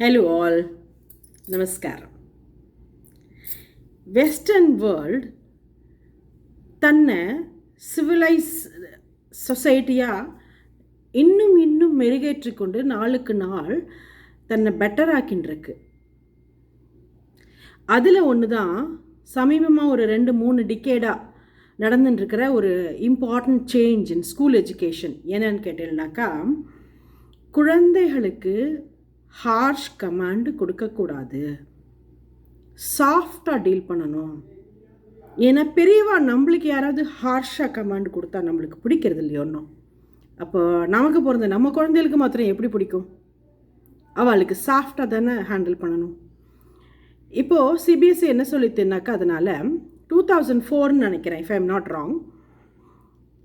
Hello all நமஸ்காரம் western world தன்னை civilise சொசைட்டியாக இன்னும் இன்னும் மெருகேற்றி கொண்டு நாளுக்கு நாள் தன்னை பெட்டர் ஆக்கின்றிருக்கு அதில் ஒன்று தான் சமீபமாக ஒரு ரெண்டு மூணு டிக்கேடாக நடந்துட்டுருக்கிற ஒரு important change in school education என்னன்னு கேட்டீங்கன்னாக்கா குழந்தைகளுக்கு ஹார்ஷ் கமாண்டு கொடுக்கக்கூடாது. சாஃப்டாக டீல் பண்ணணும். ஏன்னா பெரியவா நம்மளுக்கு யாராவது ஹார்ஷாக கமாண்ட் கொடுத்தா நம்மளுக்கு பிடிக்கிறது இல்லையோ ஒன்றும் அப்போ நமக்கு பிறந்த நம்ம குழந்தைகளுக்கு மாத்திரம் எப்படி பிடிக்கும்? அவளுக்கு சாஃப்டாக தானே ஹேண்டில் பண்ணணும். இப்போது சிபிஎஸ்சி என்ன சொல்லித்துனாக்கா அதனால் டூ தௌசண்ட் ஃபோர்னு நினைக்கிறேன் இஃப் ஐம் நாட் ராங்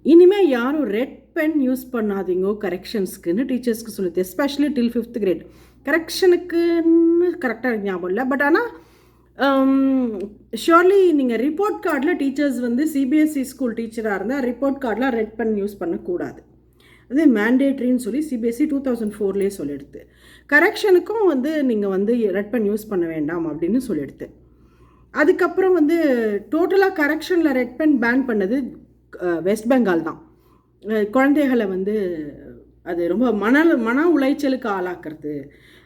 இனிமேல் யாரும் ரெட் பென் யூஸ் பண்ணாதீங்கோ கரெக்ஷன்ஸ்க்குன்னு டீச்சர்ஸ்க்கு சொல்லுது எஸ்பெஷலி டில் ஃபிஃப்த் கிரேட் கரெக்ஷனுக்குன்னு கரெக்டாக ஞாபகம் இல்லை. பட் ஆனால் ஷோர்லி நீங்கள் ரிப்போர்ட் கார்டில் டீச்சர்ஸ் வந்து சிபிஎஸ்சி ஸ்கூல் டீச்சராக இருந்தால் ரிப்போர்ட் கார்டெலாம் ரெட் பென் யூஸ் பண்ணக்கூடாது. அது மேண்டேட்ரின்னு சொல்லி சிபிஎஸ்சி டூ தௌசண்ட் ஃபோர்லேயே சொல்லிடுது கரெக்ஷனுக்கும் வந்து நீங்கள் வந்து ரெட் பென் யூஸ் பண்ண வேண்டாம் அப்படின்னு சொல்லிடுது அதுக்கப்புறம் வந்து டோட்டலாக கரெக்ஷனில் ரெட் பென் பேன் பண்ணது வெஸ்ட் பெங்கால் தான். குழந்தைகளை வந்து அது ரொம்ப மன மன உளைச்சலுக்கு ஆளாக்குறது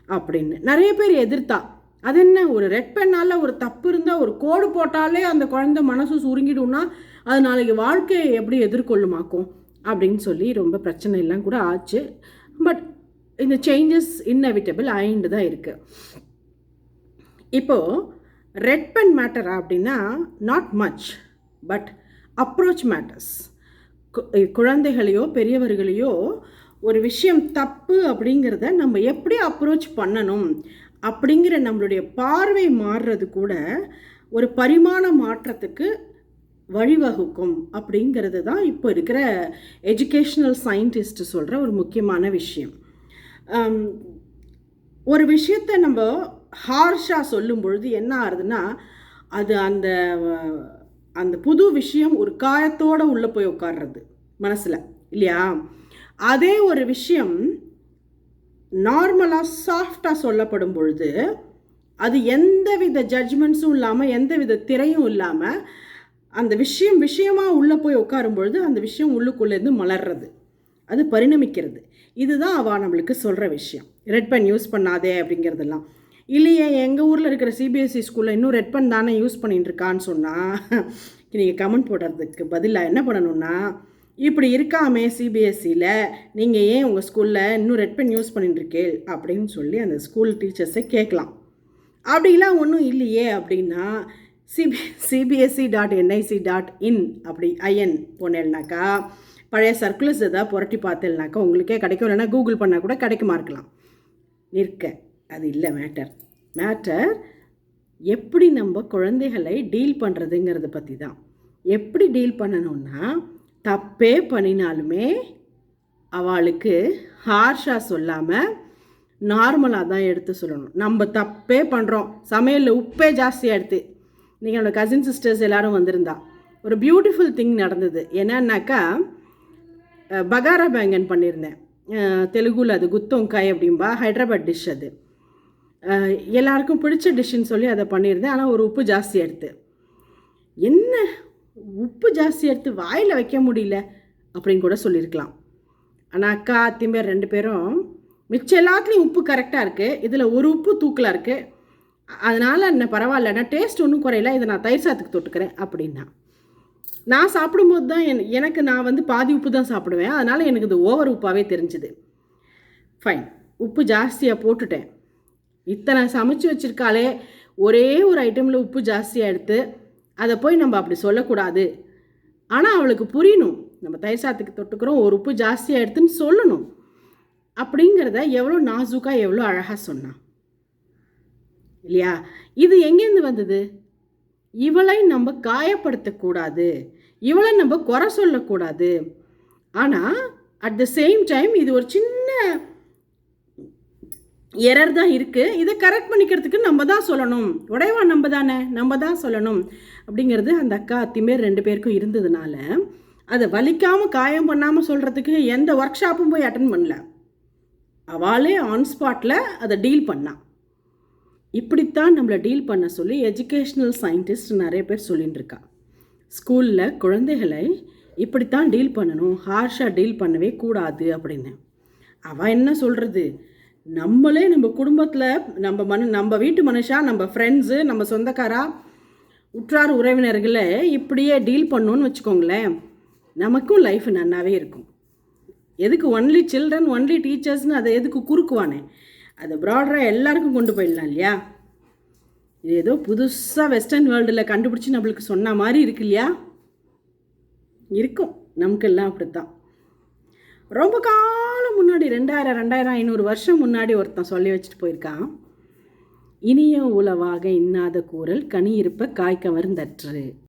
அப்படின்னு. நிறைய பேர் எதிர்த்தா அது என்ன ஒரு ரெட் பெண்ணால் ஒரு தப்பு இருந்தால் ஒரு கோடு போட்டாலே அந்த குழந்தை மனசு சுருங்கிடும்னா அது நாளைக்கு வாழ்க்கையை எப்படி எதிர்கொள்ளுமாக்கும்? அப்படின்னு சொல்லி ரொம்ப பிரச்சனை எல்லாம் கூட ஆச்சு. பட் இந்த சேஞ்சஸ் இன்னெவிட்டபிள் ஆயிண்டு தான் இருக்குது இப்போது ரெட் பென் மேட்டரா அப்படின்னா not much but approach matters குழந்தைகளையோ பெரியவர்களையோ ஒரு விஷயம் தப்பு அப்படிங்கிறத நம்ம எப்படி அப்ரோச் பண்ணணும் அப்படிங்கிற நம்மளுடைய பார்வை மாறுறது கூட ஒரு பரிமாண மாற்றத்துக்கு வழிவகுக்கும் அப்படிங்கிறது தான் இப்போ இருக்கிற எஜுகேஷ்னல் சயின்டிஸ்ட் சொல்கிற ஒரு முக்கியமான விஷயம். ஒரு விஷயத்தை நம்ம ஹார்ஷாக சொல்லும் பொழுது என்ன ஆகுதுன்னா அது அந்த அந்த புது விஷயம் ஒரு காயத்தோடு உள்ளே போய் உட்காடுறது மனசில் இல்லையா? அதே ஒரு விஷயம் நார்மலாக சாஃப்டாக சொல்லப்படும் பொழுது அது எந்த வித ஜட்ஜ்மெண்ட்ஸும் இல்லாமல் எந்த வித திரையும் இல்லாமல் அந்த விஷயம் விஷயமாக உள்ளே போய் உட்காரும் பொழுது அந்த விஷயம் உள்ளுக்குள்ளேருந்து மலர்றது. அது பரிணமிக்கிறது. இதுதான் அவள் நம்மளுக்கு சொல்கிற விஷயம். ரெட் பென் யூஸ் பண்ணாதே அப்படிங்கிறதெல்லாம். இல்லையே எங்கள் ஊரில் இருக்கிற சிபிஎஸ்சி ஸ்கூலில் இன்னும் ரெட் பென் தானே யூஸ் பண்ணிட்டு இருக்கான்னு சொன்னால் நீங்கள் கமெண்ட் போடுறதுக்கு பதிலாக என்ன பண்ணணும்னா இப்படி இருக்காமே சிபிஎஸ்சியில் நீங்கள் ஏன் உங்கள் ஸ்கூலில் இன்னும் ரெட் பென் யூஸ் பண்ணிட்டுருக்கேள் அப்படின்னு சொல்லி அந்த ஸ்கூல் டீச்சர்ஸை கேட்கலாம். அப்படிலாம் ஒன்றும் இல்லையே அப்படின்னா CB CBSE dot NIC dot in அப்படி ஐஎன் போனேன்னாக்கா பழைய சர்க்குலர்ஸ் எதாவது புரட்டி பார்த்தேன்னாக்கா உங்களுக்கே கிடைக்கும். இல்லைன்னா கூகுள் பண்ணால் கூட கிடைக்குமா இருக்கலாம் நிற்க. அது இல்லை மேட்டர் மேட்டர் எப்படி நம்ம குழந்தைகளை டீல் பண்ணுறதுங்கிறத பற்றி தான் எப்படி டீல் பண்ணணும்னா தப்பே பண்ணினாலுமே அவளுக்கு ஹார்ஷாக சொல்லாமல் நார்மலாக தான் எடுத்து சொல்லணும். நம்ம தப்பே பண்ணுறோம் சமையலில் உப்பே ஜாஸ்தியாக எடுத்து நீங்கள் என்னோடய கசின் சிஸ்டர்ஸ் எல்லோரும் வந்திருந்தா. ஒரு பியூட்டிஃபுல் திங் நடந்தது. என்னன்னாக்கா பகாரா பேங்கன் பண்ணியிருந்தேன். தெலுங்குல அது குத்தோங்காய் அப்படிம்பா ஹைதராபாத் டிஷ் அது. எல்லாருக்கும் பிடிச்ச டிஷ்ஷுன்னு சொல்லி அதை பண்ணியிருந்தேன். ஆனால் ஒரு உப்பு ஜாஸ்தி எடுத்து என்ன உப்பு ஜாஸ்தி எடுத்து வாயில் வைக்க முடியல அப்படின்னு கூட சொல்லியிருக்கலாம். ஆனால் அக்கா அத்திம்பேர் ரெண்டு பேரும் மிச்சம் எல்லாத்துலேயும் உப்பு கரெக்டாக இருக்குது இதில் ஒரு உப்பு தூக்கலாக இருக்குது அதனால் என்ன பரவாயில்ல நான் டேஸ்ட் ஒன்றும் குறையில. இதை நான் தயிர் சாத்துக்கு தொட்டுக்கிறேன் அப்படின்னா. நான் சாப்பிடும்போது தான் என் எனக்கு நான் வந்து பாதி உப்பு தான் சாப்பிடுவேன். அதனால் எனக்கு இது ஓவர் உப்பாகவே தெரிஞ்சுது. ஃபைன் உப்பு ஜாஸ்தியாக போட்டுட்டேன். இத்தனை சமைச்சு வச்சுருக்காலே ஒரே ஒரு ஐட்டமில் உப்பு ஜாஸ்தியாக எடுத்து அதை போய் நம்ம அப்படி சொல்லக்கூடாது. ஆனால் அவளுக்கு புரியணும். நம்ம தயிர் சாத்துக்கு தொட்டுக்கிறோம் ஒரு உப்பு ஜாஸ்தியாக எடுத்துன்னு சொல்லணும். அப்படிங்கிறத எவ்வளோ நாசுக்காக எவ்வளோ அழகாக சொன்னான் இல்லையா? இது எங்கேருந்து வந்தது? இவளை நம்ம காயப்படுத்தக்கூடாது. இவளை நம்ம குறை சொல்லக்கூடாது. ஆனால் அட் த சேம் டைம் இது ஒரு சின்ன எரர் தான் இருக்குது இதை கரெக்ட் பண்ணிக்கிறதுக்கு நம்ம தான் சொல்லணும். உடையவா நம்ம தானே? நம்ம தான் சொல்லணும். அப்படிங்கிறது அந்த அக்கா அத்திமேர் ரெண்டு பேருக்கும் இருந்ததுனால அதை வலிக்காமல் காயம் பண்ணாமல் சொல்கிறதுக்கு எந்த ஒர்க் ஷாப்பும் போய் அட்டன் பண்ணல. அவளே ஆன் ஸ்பாட்டில் அதை டீல் பண்ணான் இப்படித்தான் நம்மளை டீல் பண்ண சொல்லி எஜுகேஷ்னல் சயின்டிஸ்ட் நிறைய பேர் சொல்லிட்டு இருக்கா. ஸ்கூலில் குழந்தைகளை இப்படித்தான் டீல் பண்ணணும். ஹார்ஷாக டீல் பண்ணவே கூடாது அப்படின்னு. அவள் என்ன சொல்கிறது நம்மளே நம்ம குடும்பத்தில் நம்ம மனு நம்ம வீட்டு மனுஷா நம்ம ஃப்ரெண்ட்ஸு நம்ம சொந்தக்காரா உற்றார் உறவினர்களை இப்படியே டீல் பண்ணோன்னு வச்சுக்கோங்களேன் நமக்கும் லைஃப் நன்னாவே இருக்கும். எதுக்கு ஒன்லி சில்ட்ரன் ஒன்லி டீச்சர்ஸ்னு அதை எதுக்கு குறுக்குவானே? அதை ப்ராடராக எல்லாருக்கும் கொண்டு போயிடலாம் இல்லையா? இது ஏதோ புதுசாக வெஸ்டர்ன் வேர்ல்டில் கண்டுபிடிச்சி நம்மளுக்கு சொன்ன மாதிரி இருக்கு இல்லையா? இருக்கும். நமக்கெல்லாம் அப்படித்தான். ரொம்ப காலம் முன்னாடி ரெண்டாயிரம் ரெண்டாயிரம் ஐநூறு வருஷம் முன்னாடி ஒருத்தன் சொல்லி வச்சுட்டு போயிருக்கான். இனிய உளவாக இன்னாத கூறல் கனி இருப்ப காய்க்கவர்ந்தற்று